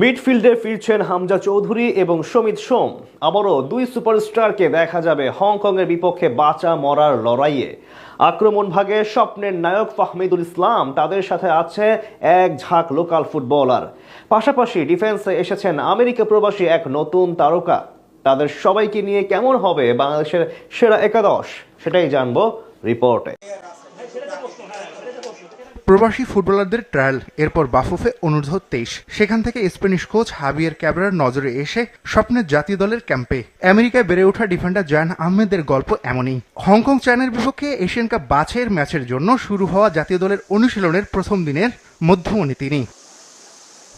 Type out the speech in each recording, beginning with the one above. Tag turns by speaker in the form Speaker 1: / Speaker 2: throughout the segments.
Speaker 1: মিডফিল্ডে ফিরছেন হামজা চৌধুরী এবং সমিত সোম। আবারও দুই সুপারস্টারকে দেখা যাবে হংকংয়ের বিপক্ষে বাঁচা মরার লড়াইয়ে। আক্রমণ ভাগে স্বপ্নের নায়ক ফাহমিদুল ইসলাম তাদের সাথে আছে এক ঝাঁক লোকাল ফুটবলার। পাশাপাশি ডিফেন্সে এসেছেন আমেরিকা প্রবাসী এক নতুন তারকা। তাদের সবাইকে নিয়ে কেমন হবে বাংলাদেশের সেরা একাদশ? সেটাই জানব রিপোর্টে।
Speaker 2: প্রবাসী ফুটবলারদের ট্রায়াল এরপর বাফুফে অনূর্ধ্ব তেইশ। সেখান থেকে স্প্যানিশ কোচ হাবিয়ার ক্যাবরার নজরে এসে স্বপ্নের জাতীয় দলের ক্যাম্পে আমেরিকায় বেড়ে ওঠা ডিফেন্ডার জয়ান আহমেদের গল্প এমনই। হংকং চায়নার বিপক্ষে এশিয়ান কাপ বাছের ম্যাচের জন্য শুরু হওয়া জাতীয় দলের অনুশীলনের প্রথম দিনের মধ্যমণি তিনি।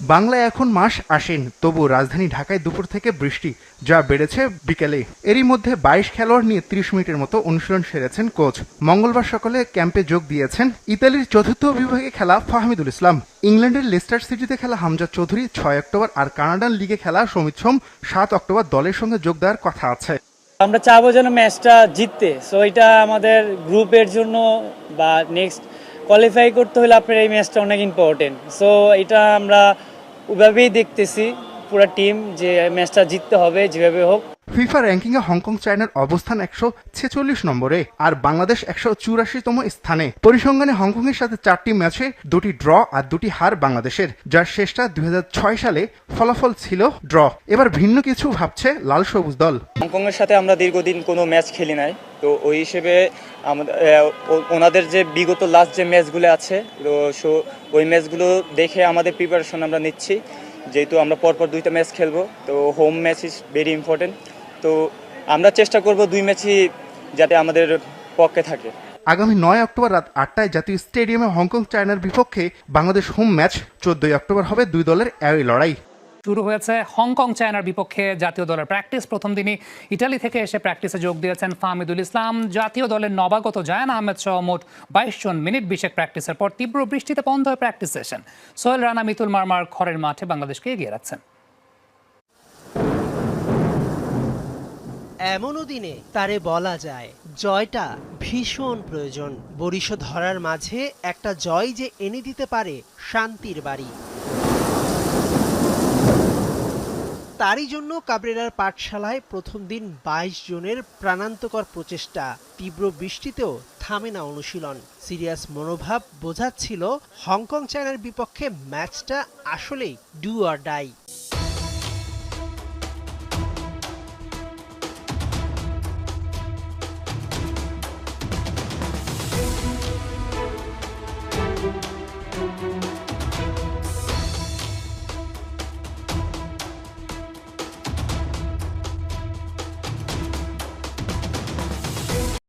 Speaker 2: বাংলায় এখন মাস আসেন, তবু রাজধানী ঢাকায় দুপুর থেকে বৃষ্টি যা বেড়েছে বিকেলে। এরই মধ্যে বাইশ খেলোয়াড় নিয়ে ত্রিশ মিনিটের মতো অনুশীলন সেরেছেন কোচ। মঙ্গলবার সকালে ক্যাম্পে যোগ দিয়েছেন ইতালির চতুর্থ বিভাগে খেলা ফাহমিদুল ইসলাম। ইংল্যান্ডের লেস্টার সিটিতে খেলা হামজা চৌধুরী ছয় অক্টোবর আর কানাডান লিগে খেলা সমিত সোম সাত অক্টোবর দলের সঙ্গে যোগ দেওয়ার কথা আছে।
Speaker 3: আমরা চাবো যেন ম্যাচটা জিততে। সো এটা আমাদের গ্রুপের জন্য বা নেক্সট কোয়ালিফাই করতে হলে আপনার এই ম্যাচটা অনেক ইম্পর্টেন্ট সো এটা আমরা ওইভাবেই দেখতেছি। পুরো টিম যে ম্যাচটা জিততে হবে যেভাবে হোক।
Speaker 2: ফিফা র্যাঙ্কিংয়ে হংকং চায়নার অবস্থান একশো ছেচল্লিশ নম্বরে আর বাংলাদেশ একশো চুরাশিতম স্থানে। পরিসংখ্যানে হংকংয়ের সাথে চারটি ম্যাচে দুটি ড্র আর দুটি হার বাংলাদেশের যার শেষটা দুই সালে ফলাফল ছিল ড্র এবার ভিন্ন কিছু ভাবছে লাল সবুজ দল।
Speaker 4: হংকংয়ের সাথে আমরা দীর্ঘদিন কোনো ম্যাচ খেলি নাই। তো ওই হিসেবে আমাদের ওনাদের যে বিগত লাস্ট যে ম্যাচগুলো আছে তো সো ওই ম্যাচগুলো দেখে আমাদের প্রিপারেশন আমরা নিচ্ছি। যেহেতু আমরা পরপর দুইটা ম্যাচ খেলব, তো home match is very important তো আমরা চেষ্টা করব দুই ম্যাচই যাতে আমাদের পক্ষে থাকে।
Speaker 2: আগামী নয় অক্টোবর রাত আটটায় জাতীয় স্টেডিয়ামে হংকং চায়নার বিপক্ষে বাংলাদেশ হোম ম্যাচ চোদ্দই অক্টোবর হবে দুই দলের এই লড়াই।
Speaker 5: শুরু হয়েছে হংকং চায়নার বিপক্ষে জাতীয় দলের প্র্যাকটিস প্রথম দিনই ইটালি থেকে এসে প্র্যাকটিসে যোগ দিয়েছেন ফাহমিদুল ইসলাম। জাতীয় দলের নবাগত জায়ান আহমেদ সহ মোট বাইশ জন মিনিট বিশেক প্র্যাকটিসের পর তীব্র বৃষ্টিতে বন্ধ হয় প্র্যাকটিস সেশন সোহেল রানা, মিতুল মারমার খড়ের মাঠে বাংলাদেশকে এগিয়ে রাখছেন।
Speaker 6: এমনও দিনে তারে বলা যায়, জয়টা ভীষণ প্রয়োজন। বরিশ ধরার মাঝে একটা জয় যে এনে দিতে পারে শান্তির বাড়ি। তারই জন্য কাবরেরার পাঠশালায় প্রথম দিন বাইশ জনের প্রাণান্তকর প্রচেষ্টা তীব্র বৃষ্টিতেও থামে না অনুশীলন। সিরিয়াস মনোভাব বোঝাচ্ছিল হংকং চায়নার বিপক্ষে ম্যাচটা আসলেই ডু আর ডাই।